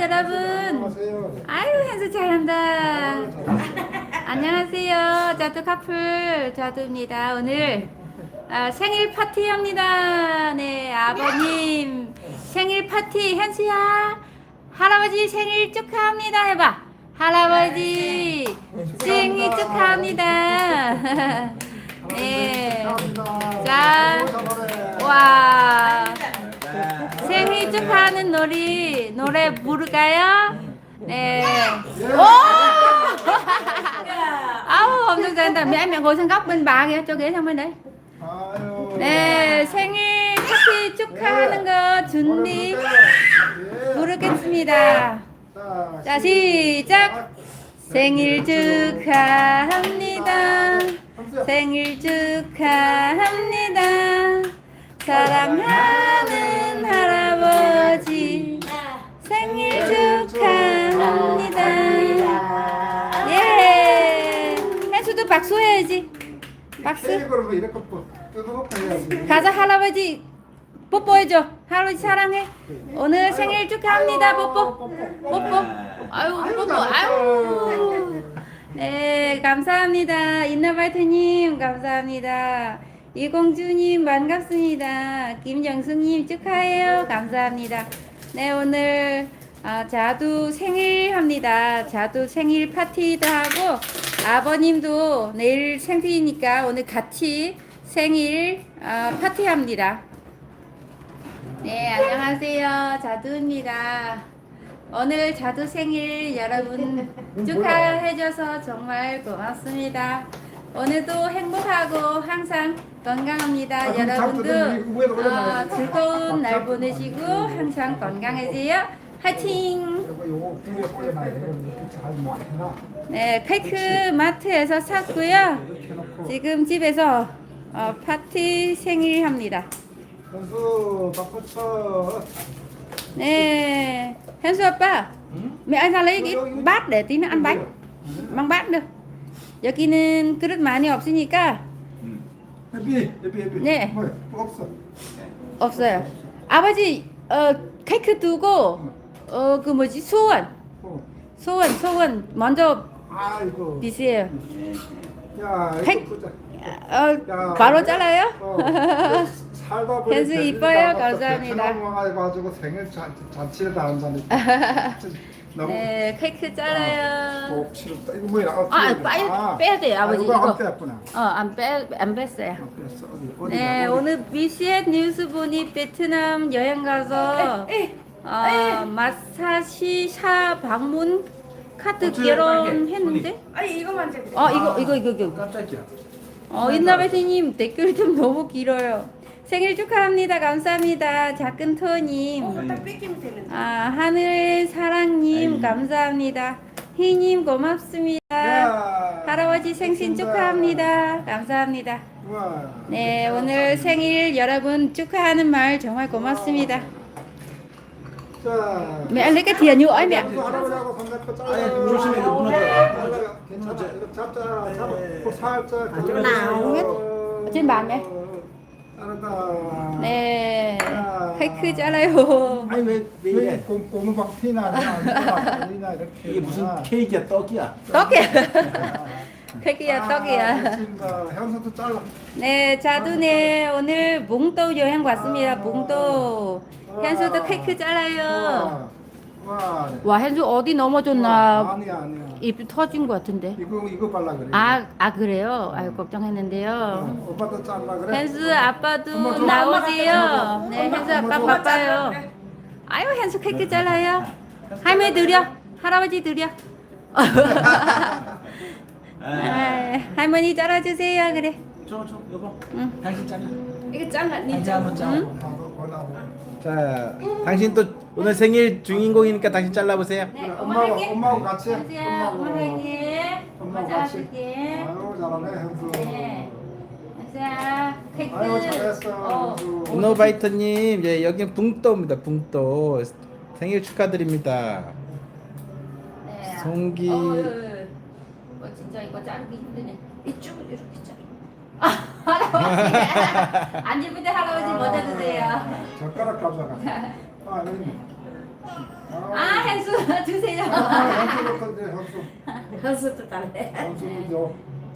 여러분. 아유, 현수 잘한다. 안녕하세요. 자두 커플 자두입니다. 오늘 아, 생일 파티 합니다. 네, 아버님 생일 파티 현수야. 할아버지 생일 축하합니다. 해봐. 할아버지 생일 축하합니다. 네. 자, 와. 생일 축하하는 노래 노래 부를까요? 네. 오! 아우 엄청 잘한다. kìa, cho ghế sang bên đấy. 아유. 네, 생일 파티 축하하는 거 준비 부르겠습니다. 자, 자, 시작. 생일 축하합니다. 생일 축하합니다. 사랑하는 박수 해야지. 박수. 이렇게 해야지. 가자 할아버지 뽀뽀해줘. 할아버지 사랑해. 오늘 생일 축하합니다. 뽀뽀. 뽀뽀. 아유 뽀뽀. 아유. 네 감사합니다. 인나바이트님 감사합니다. 이공주님 반갑습니다. 김정숙님 축하해요. 감사합니다. 네 오늘 아, 자두 생일 합니다. 자두 생일 파티도 하고 아버님도 내일 생일이니까 오늘 같이 생일 아, 파티 합니다. 네 안녕하세요 자두입니다. 오늘 자두 생일 여러분 축하해줘서 정말 고맙습니다. 오늘도 행복하고 항상 건강합니다. 아, 여러분도 어. 즐거운 날 보내시고 항상 건강해세요. 화이팅! 요거 요거 위에 올려놔야 돼. 이렇게 잘 해놔. 네 케이크 마트에서 샀고요. 이렇게. 지금 집에서 어, 파티 생일 합니다. 현수 박수 쳐. Nè, Hensu apa? Mẹ anh ra lấy cái bát để tí nữa ăn bánh. Mang bát được. 여기는 그릇 많이 없으니까 해비 해비 해비. 네. 뭐 없어. 없어요. 아버지, 어, 케이크 두고 어, 그 뭐지? 소원. 어. 소원, 소원 먼저 아이고. 비세요. 야 팩. 이거 보자. 어, 바로 잘라요? 어. 살다 보니 현수 이뻐요. 감사합니다. 베트남 와가지고 생일 잔- 잔치를 다 한다니까. 너무 네, 케이크 잘라요. 꼭. 이거 뭐야? 어, 아, 빨리 돼. 빼야 돼요, 아버지, 이거 이거. 안 뺐구나. 어, 안 빼, 안 뺐어요. 안 뺐어. 어디 어디 네, 오늘 BCN 뉴스 보니 베트남 여행 가서 어, 마사지 샵 방문 카드 어떻게 결혼했는데? 아니 이거만 제 어, 이거 이거 이거 이거. 깜짝이야. 어, 인나베트님 댓글 좀 너무 길어요. 생일 축하합니다. 감사합니다. 작은 터님. 어, 딱 뺏기면 되는데. 아, 하늘 사랑님 감사합니다. 희님 고맙습니다. 야. 할아버지 생신 축하합니다. 감사합니다. 우와. 네, 오늘 생일 여러분 축하하는 말 정말 고맙습니다. 자. Mẹ lấy cái thìa nhựa ấy mẹ. 현수 할아버지하고 손잡고 잘라. 아니, 조심해, 이거 무너져. 잘라. 괜찮아. 이거 잡자. 잡고 살짝. 좀 걸러서. 나오겠- trên bàn này. 잘한다. 네, 케이크 잘라요. 아니 왜, 왜 왜 이래? 고- 고무방 티나 이나 이렇게 이게 무슨 케이크야 떡이야? 떡이야. 케이크야, 떡이야. 알겠습니다. 현수도 잘라. 네, 자두네 오늘 몽도 여행 왔습니다. 몽도. 현수도 케이크 잘라요. 와. 와, 현수 어디 넘어졌나? 아니야 아니야. 입 터진 것 같은데. 이거 이거 발라 그래. 아, 아 그래요? 아유 걱정했는데요. 어, 오빠도 잘라 그래. 현수 아빠도 엄마 좀- 나오세요. 네, 현수 아빠 바빠요. 아유, 현수 케이크 잘라요. 할머니 드려. 할아버지 드려. 아, 할머니 잘라주세요. 그래. 저 저 여보. 응. 당신 잘라. 이거 짱 아니 당신 한번 권하고. 자, 당신 또 오늘 생일 주인공이니까 당신 잘라 보세요. 네, 엄마 엄마하고 할게. 엄마하고 같이. 현수야, 엄마 할게. 엄마 엄마하고 같이. 잘라줄게. 아유 잘하네 현수. 네. 현수야, 케이크. 아유 잘했어. 어. 현수. 오노바이터님, 예, 여기 붕또입니다. 붕또 생일 축하드립니다. 네. 송기. 어, 어, 어, 진짜 이거 자르기 힘드네. 이쪽을 이렇게 자르. 아, 할아버지. 때 할아버지 먼저 드세요. 젓가락 가져가. 아 여기. 아, 현수. 드세요. 현수 넣던데 현수. 현수도 달래. 현수도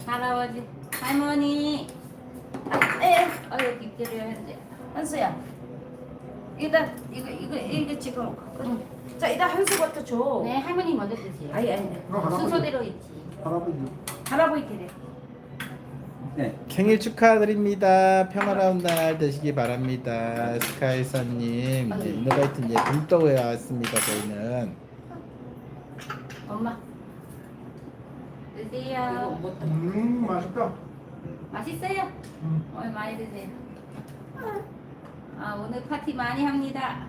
줘. 할아버지, 할머니. 에, 아유 뒷길을 현재. 현수야. 이다 이거 이거 이거 지금 자 이따 현수부터 줘. 네, 할머니 먼저 드세요. 아니 아니. 순서대로 있지. 할아버지. 할아버지 그래. 네. 생일 축하드립니다. 평화로운 날 되시기 바랍니다. 스카이선님 이제 이노바이트 이제 붕떠에 왔습니다. 저희는 엄마. 이거 드세요. 못. 음 맛있다. 맛있어요? 음. 오늘 많이 드세요. 아 오늘 파티 많이 합니다.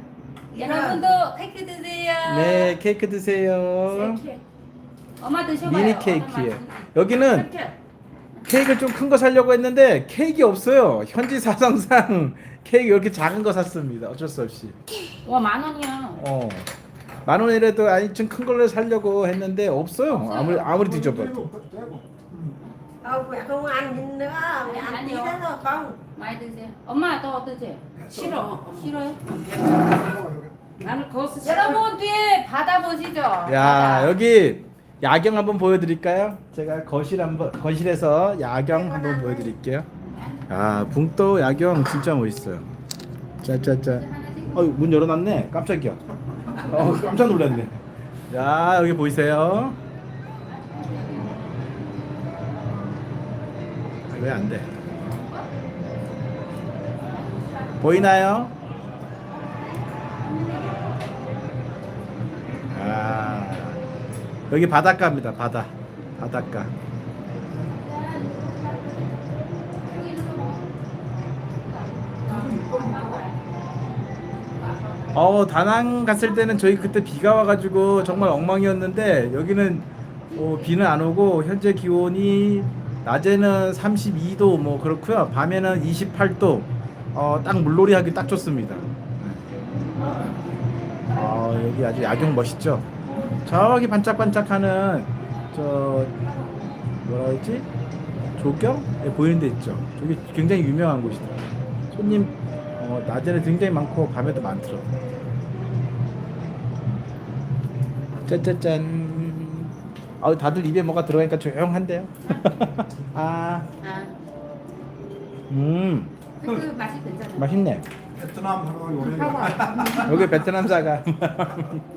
여러분도 케이크 드세요. 네 케이크 드세요. 이렇게. 엄마 드셔봐요. 미니. 맛인지. 여기는 이렇게. 케이크를 좀 큰 거 사려고 했는데 케이크 없어요. 현지 사정상 케이크 이렇게 작은 거 샀습니다. 어쩔 수 없이. 와만 원이야. 어. 만 원이라도 아니 좀 큰 걸로 사려고 했는데 없어요. 없어요. 아무리 아무리 뒤져봐. 떼고, 떼고. 음. Ông mẹ không ăn nữa, mẹ Mẹ ăn ăn tí nhiều. nữa rồi không? 많이 드세요. 엄마 더 드세요. 싫어. 싫어요? 나는 싫어. 여러분 뒤에 바다 보시죠. 야 바다. 여기 야경 한번 보여드릴까요? 제가 거실 한번 거실에서 야경 한번 보여드릴게요. 아 붕도 야경 진짜 멋있어요. 짜짜짜. 어문 열어놨네. 깜짝이야. 어 깜짝 놀랐네. 자 여기 보이세요? 왜 안 돼? 보이나요? 여기 바닷가입니다 바다. 바닷가. 어 다낭 갔을 때는 저희 그때 비가 와가지고 정말 엉망이었는데 여기는 어, 비는 안 오고 현재 기온이 낮에는 32도 뭐 그렇고요. 밤에는 28도. 어, 딱 물놀이 하기 딱 좋습니다. 아 여기 아주 야경 멋있죠 저기 반짝반짝하는 저 뭐라 했지? 조경? 예, 보이는 데 있죠. 저기 굉장히 유명한 곳이다. 손님 어, 낮에는 굉장히 많고 밤에도 많더라고. 짠짠짠. 아 다들 입에 뭐가 들어가니까 조용한데요? 아. 아, 음, 그 맛이 괜찮아. 맛있네. 베트남 하고 요리가. 여기 베트남 사과.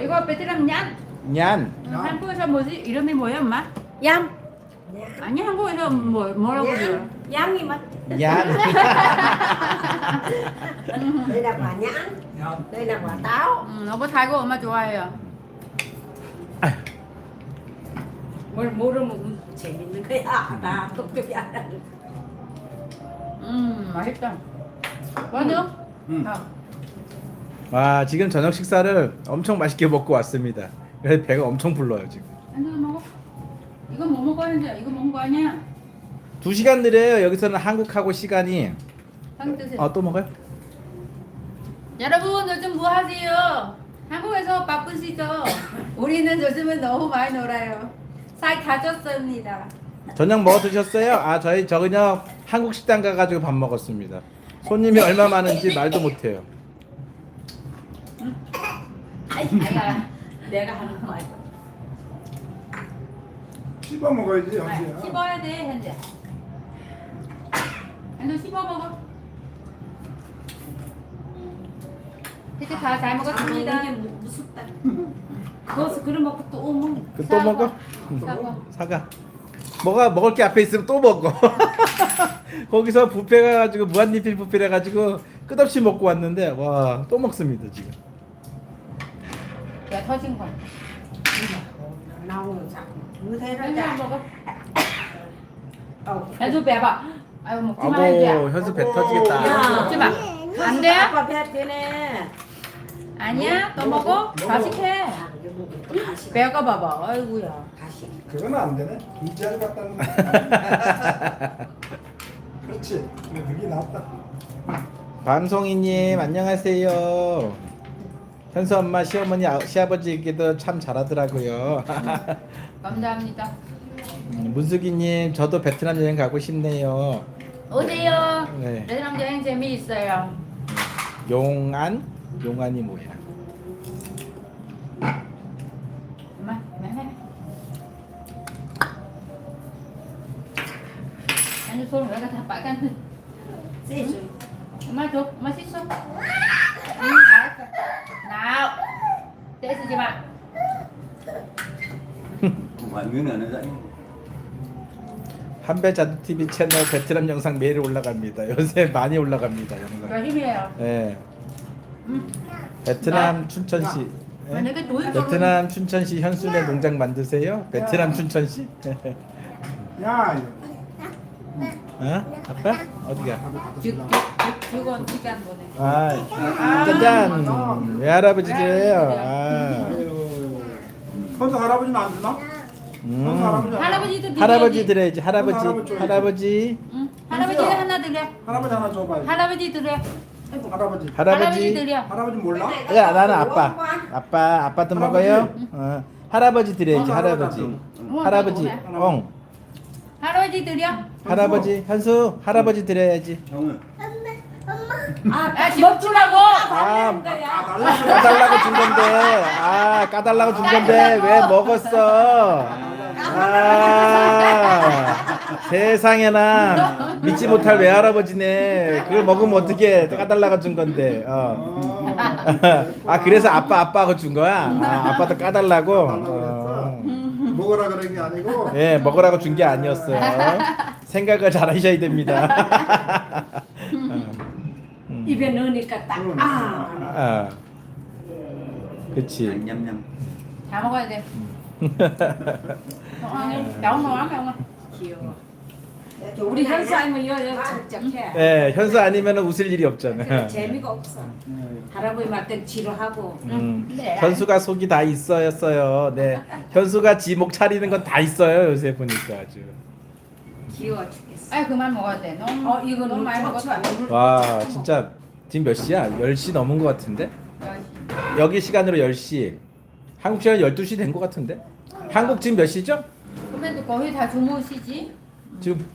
이거 베트남 냔. 냔. 응, 한국에서 뭐지? 이름이 뭐야, 엄마? 얌. 아니 한국에서 뭐 뭐라고 그래요? 얌이 맞. 냔. Đây là quả nhãn, 야, đây là quả táo. 음, 너무 달고 엄마 좋아해요. 뭘 모르면 재밌는 거야. 나 똑똑히 알아. 음, 맛있다. 완전? 음. 아, 와, 지금 저녁 식사를 엄청 맛있게 먹고 왔습니다. 그래서 배가 엄청 불러요, 지금. 한번 먹어. 이거 뭐 먹어야 돼? 이거 먹은 거 아니야? 두 시간 느려요. 여기서는 한국하고 시간이. 한 드세요. 아, 또 먹어요? 여러분 요즘 뭐 하세요? 한국에서 바쁘시죠? 우리는 요즘은 너무 많이 놀아요. 살 다졌습니다. 저녁 뭐 드셨어요? 아, 저희 저녁 한국 식당 가가지고 밥 먹었습니다. 손님이 얼마 많은지 말도 못해요. 아야, 내가 하는 거 말고. 씹어 먹어야지 현수야. 씹어야 돼 현재. 현재 씹어 먹어. 이제 다잘 먹었습니다. 아, 이게 무- 무섭다. 거기서 그래 먹고 또 먹는. 그또 먹어? 사과. 사과. 뭐가 먹을 게 앞에 있으면 또 먹어. 거기서 뷔페 가가지고 무한리필 뷔페래 가지고 끝없이 먹고 왔는데 와 또 먹습니다 지금. 야 터진 거. Thế đó 현재 chả. 먹어. 현주 배봐. 아유 먹지 마. 아고 현수 배 터지겠다. 야. 먹지 마. 안 돼? 아빠 배 되네. 아니야. 또 먹어. 과식해. có 다시, 배가 봐봐. 아이고야. 다시. 그건 안 되네. 이자를 갖다 놓는. 그렇지. 그게 낫다. 방송이님 안녕하세요. 현수 엄마, 시어머니, 아, 시아버지 얘기도 참 잘하더라고요. 감사합니다. 음, 문숙이님, 저도 베트남 여행 가고 싶네요. 오세요. 네. 베트남 여행 재미있어요. 용안? 용안이 뭐야? 엄마, 그만해. 아니 손 내가 다 빨간데. 엄마 줘. 엄마 씻어. 아! 아, nào. 마. Ngoài miếng này nó dãy 한배자두 TV 채널 베트남 영상 매일 올라갑니다. 요새 많이 올라갑니다 영상. 힘이에요. 예. 응. 베트남 춘천시. 아, 예? 노예 베트남 춘천시 현수네 농장 만드세요? 베트남 춘천시? 야, 어? 아빠? 어디가? 주- 주- 주- 주건 시간 보내. 아, 짜잔! 외할아버지들이에요. 아, 현수 할아버지는 안 주나? 음. 할아버지. 할아버지도 드려야지. 할아버지 드려야지. 할아버지, 할아버지. 할아버지, 응. 할아버지 하나 드려. 할아버지 하나 줘봐요. 할아버지 드려. 할아버지. 할아버지 할아버지. 드려. 할아버지 몰라? 야, 나는 아빠. 아빠, 아빠도 먹어요. 어, 할아버지 드려야지. 어, 할아버지. 할아버지. 할아버지. 어, 엉. 할아버지 드려. 할아버지. 현수, 할아버지 드려야지. Không 아, 먹주라고. 아, 까달라고 준 건데. 아, 까달라고 준 건데 왜 먹었어? 아, 세상에나 믿지 못할 외할아버지네. 그걸 먹으면 어떻게 까달라고 준 건데. 어. 아, 그래서 아빠 아빠하고 준 거야? 아, 아빠도 까달라고. 어. 먹으라 그런 게 아니고 예, 먹으라고 준 게 아니었어요. 생각을 잘 하셔야 됩니다. 입에 넣으니까 딱. 아. 아, 그치. Nhâm 다 먹어야 돼. 너무 먹어, 먹어. 귀여워. 우리 현수 아니면 여여 적적해. 예, 현수 아니면 웃을 일이 없잖아요. 근데 재미가 없어. 할아버지 말땐 지루하고. 음, 네. 현수가 속이 다 있어였어요. 네, 현수가 지목 차리는 건 다 있어요. 요새 보니까 아주. 귀여워 죽겠어. 아, 그만 먹어야 돼. 너무 어 이거 너무 많이 먹었다. 와, 진짜 지금 몇 시야? 10시 넘은 것 같은데? 여기 시간으로 10시. 한국 시간 12시 된 것 같은데? 한국 지금 몇 시죠? 그러면 거의 다 주무시지? 지금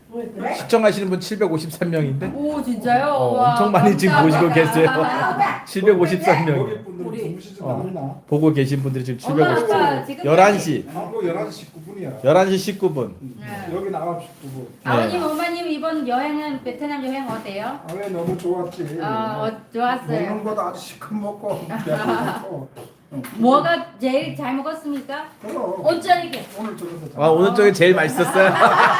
시청하시는 분 753명인데? 오, 진짜요? 어, 와, 엄청 많이 지금 보시고. 계세요. 여기 753명. 주무시지 어. 보고 계신 분들이 지금 엄마, 아빠 753명. 지금 11시. 하고 11시 19분이야. 11시 19분. 네. 여기 나가 19분. 아버님, 어머님 이번 여행은 베트남 여행 어때요? 아, 왜 너무 좋았지. 아, 어, 좋았어요. 먹는 것도 아주 시큼 먹고. 뭐가 제일 잘 먹었습니까? 그럼 어쩌니게? 오늘 저녁도 잘 아, 오늘 쪽에 제일 맛있었어요.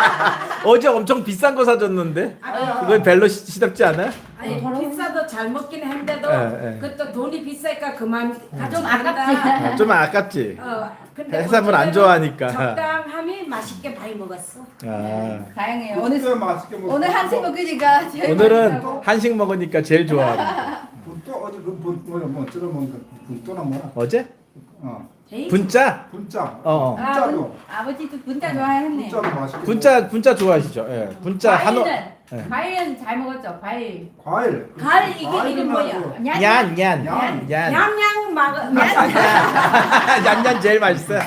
어제 엄청 비싼 거 사줬는데. 그건 별로 시- 시덥지 않아요? 아니 비싸도 잘 먹긴 했는데도 예, 예. 그것도 돈이 비싸니까 그만 좀 가져간다. 아깝지. 아, 좀 아깝지. 어, 근데 해산물 안 어쨌든 좋아하니까. 적당함이 맛있게 많이 먹었어. 아, 다행이에요. 오늘 맛있게. 오늘 한식 먹으니까 제일 오늘은 맛있다고. 한식 먹으니까 제일 좋아하고. 그뭐뭐 분또나 뭐라. 어제? 어. 분짜? 분짜. 어, 어. 아, 분짜도. 분, 아버지도 분짜 좋아했네. 분짜도 맛있게. 분짜 분짜 좋아하시죠? 예. 분짜 한우. 과일은 예. 과일은 잘 먹었죠. 과일. 먹- 과일. 갈 이게 과일은 이름 뭐야? 냔. 얀, 얀, 얀. 얀. 냠냠 먹어. 얀얀 제일 맛있어요.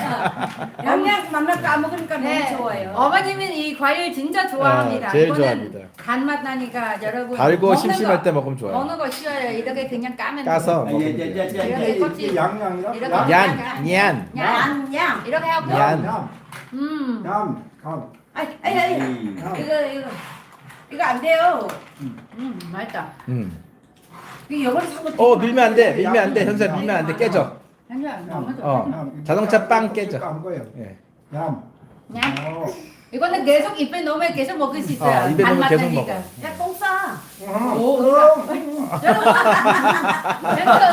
냠냠 만나 까먹으니까 네. 너무 좋아요. 어머님은 이 과일 진짜 좋아합니다. 아, 제일 이거는 좋아합니다. 간맛 나니까 여러분 달고 먹는 심심할 거, 때 먹으면 좋아요. 먹는 거 쉬워요. 이렇게 그냥 까면 까서 돼요. Dạ 먹으면 돼요. 이게 양양이라. 이렇게 양. 얀, 얀. 이렇게 하고 얀. 양. 음. 양. 감. 아이 아이 아이. Ừ. 이거 이거 이거 안 돼요. 음, 맛있다. 음. 이거 요거를 사고. 어, 밀면 안 돼. 밀면 안 돼. 현수야 밀면 안 돼. 깨져. 너무 좋다. 어. 양. 자동차 빵 깨져. 깐 거예요. 예. 양. 양. 어. 이거는 계속 입에 넣으면 계속 먹을 수 있어요. 어, 입에 넣으면 계속. 먹어. 야 똥싸. 어. 오, 그럼.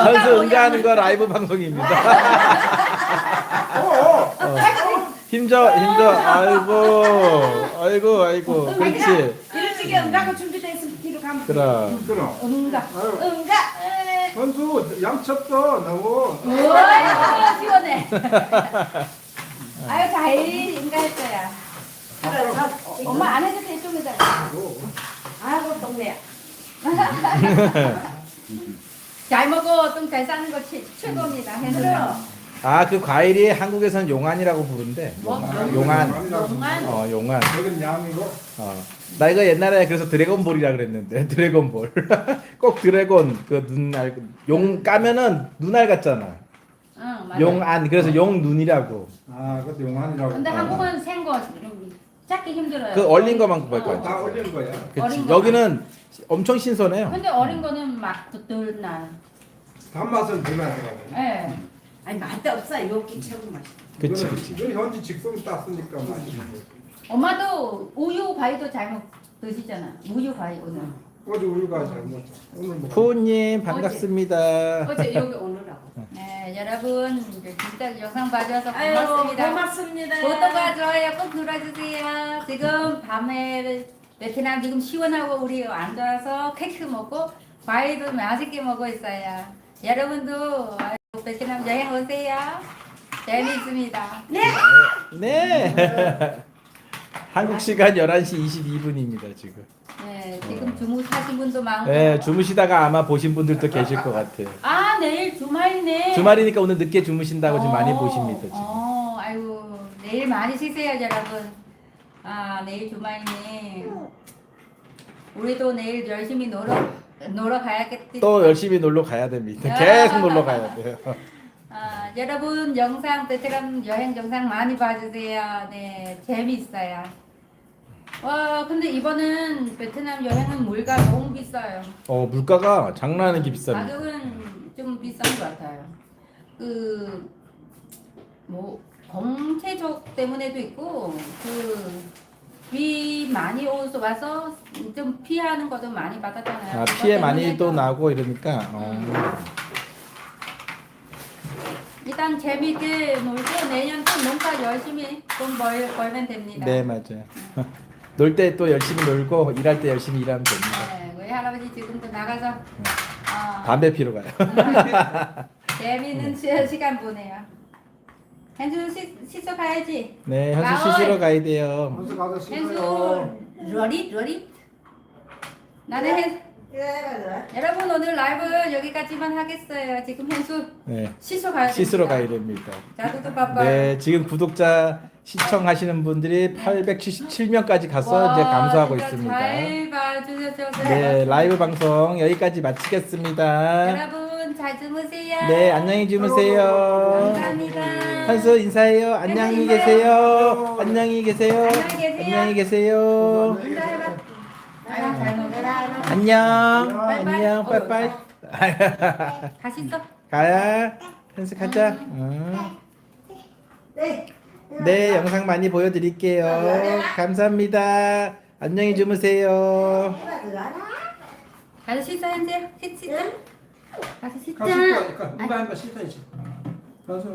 현수 응가하는 거 라이브 방송입니다. 어. 어. 힘줘, 힘줘. 아이고, 아이고, 아이고. 그렇지. 식의 응가가 준비돼 있으면 뒤로 가면 돼. 그럼. 그럼. 응가. 아유. 응가. 선수 양첩도 너무 우와, 시원해. 아유, 잘 응가했어요. 그래서 엄마 안 해도 돼, 좀 이따. 아이고 똥내. 잘 먹어, 좀잘 사는 거 최, 최고입니다. 현수야. 아, 그 과일이 한국에서는 용안이라고 부른대. 용안. 용안. 용안? 어, 용안. 여기는 양이고 어. 나 이거 옛날에 그래서 드래곤볼이라 그랬는데 드래곤볼. 꼭 드래곤 그 눈알 용 까면은 눈알 같잖아. 응, 맞아. 용안 그래서 용 눈이라고. 아 그것도 용환이라고 근데 한국은 생거 찾기 힘들어요. 그 얼린 거만 구할 어. 거야. 다 올리는 거야. 그치. 어린 거 여기는 엄청 신선해요. 근데 어린 거는 막덜 나요. 단맛은 더 나더라고. 예. 아니 맛도 없어. 여기 최고 맛있어. 그치 그치. 이건 현지 직송 땄으니까 맛있는 거지. 엄마도 우유 과일도 잘 먹, 드시잖아. 우유 과일 오늘. 어제 우유가 잘못. 오늘 뭐. 푸우님 반갑습니다. 어제 여기 오느라고. 네, 여러분 이제 진짜 영상 봐주셔서 아유 고맙습니다. 고맙습니다. 구독과 좋아요 꼭 눌러주세요. 지금 밤에 베트남 지금 시원하고 우리 앉아서 케이크 먹고 과일도 맛있게 먹고 있어요. 여러분도 베트남 여행 오세요. 재미있습니다. 네. 네. 한국 시간 11시 22분입니다, 지금. 네, 지금 주무사신 분도 많고. 네, 주무시다가 아마 보신 분들도 계실 것 같아요. 아 내일 주말이네. 주말이니까 오늘 늦게 주무신다고 지금 많이 어, 보십니다, 지금. 어, 아이고 내일 많이 쉬세요, 여러분. 아 내일 주말이네. 우리도 내일 열심히 놀러 놀러 가야겠지. 또 열심히 놀러 가야 됩니다. 아. 계속 놀러 가야 돼요. 아, 여러분 영상 베트남 여행 영상 많이 봐주세요. 네 재미있어요. 와 근데 이번엔 베트남 여행은 물가 너무 비싸요. 어, 물가가 장난 아니게 비쌉니다. 가격은 좀 비싼 것 같아요. 그, 뭐, 공체적 때문에도 있고, 그, 비 많이 오서 와서 좀 피하는 것도 많이 받았잖아요. 아, 피해 많이 또 나고 이러니까. 어. 일단 재미있게 놀고 내년 또 농사 열심히 돈 벌, 벌면 됩니다. 네, 맞아요. 놀 때 또 열심히 놀고 일할 때 열심히 일하면 됩니다. 네, 우리 할아버지 지금도 나가서 어, 담배 피러 가요. 재미있는 시- 시간 보내요. 씻- 씻어 가야지. 네, 현수. 씻으러 가야 돼요. 현수 가서 씻어요. 현수 러릿 러릿 나는 현, 여러분 오늘 라이브 여기까지만 하겠어요 지금 현수 네, 씻어 가야 씻으러. 가야 됩니다. 나도 바빠요 네, 지금 구독자 시청하시는 분들이 877명까지 가서 와, 이제 감소하고 진짜 있습니다. 잘 봐주셔서 네, 라이브 방송 여기까지 마치겠습니다. 여러분 잘 주무세요 네, 안녕히 주무세요. 감사합니다 현수 인사해요. 안녕히 인사해요. 계세요. 안녕히 계세요. 안녕히 계세요. 안녕히 계세요. 인사해봐 아유 잘 먹어라 안녕. 빠이빠이. 안녕. 빠이빠이. 다 씻어 가야. 현수 가자. 어. 네, 영상 많이 보여드릴게요. 감사합니다. 안녕히 주무세요. 가서 씻어 현재 씻 씻어 가서 씻자 가서 씻고 누가 한번 씻어야지. 가서.